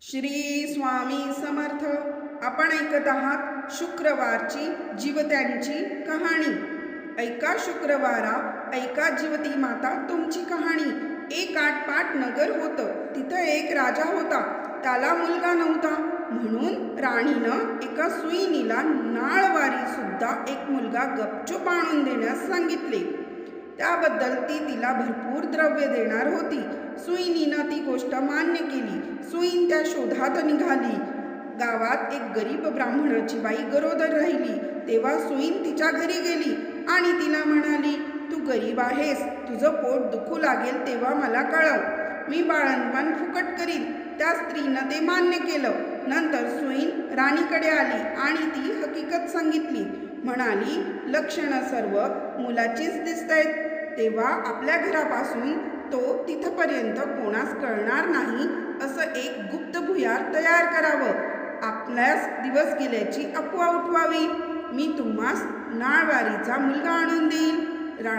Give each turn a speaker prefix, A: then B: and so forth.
A: श्री स्वामी समर्थ. आपण ऐकत आहात शुक्रवारची जीवत्यांची कहाणी. ऐका शुक्रवारा ऐका जीवती माता तुमची कहाणी. एक आटपाट नगर होतं तिथं एक राजा होता. त्याला मुलगा नव्हता. म्हणून राणीनं एका सुईनीला नाळवारी सुद्धा एक मुलगा गपचूप आणून देण्यास सांगितले. त्याबद्दल ती तिला भरपूर द्रव्य देणार होती. सुईनीनं ती गोष्ट मान्य केली. सुईन त्या शोधात निघाली. गावात एक गरीब ब्राह्मणाची बाई गरोदर राहिली. तेव्हा सुईन तिच्या घरी गेली आणि तिला म्हणाली तू गरीब आहेस. तुझं पोट दुखू लागेल तेव्हा मला कळव. मी बाळणपण फुकट करीन. त्या स्त्रीनं ते मान्य केलं. नंतर सुईन राणीकडे आली आणि ती हकीकत सांगितली. म्हणाली लक्षणं सर्व मुलाचीच दिसत आहेत तेव्हा आपल्या घरापासून तो तिथपर्यंत कोणास कळणार नाही असं एक गुप्त भुयार तयार करावं. आपल्यास दिवस गेल्याची अफवा उठवावी. मी तुम्हास नाळवारीचा मुलगा आणून देईन. रा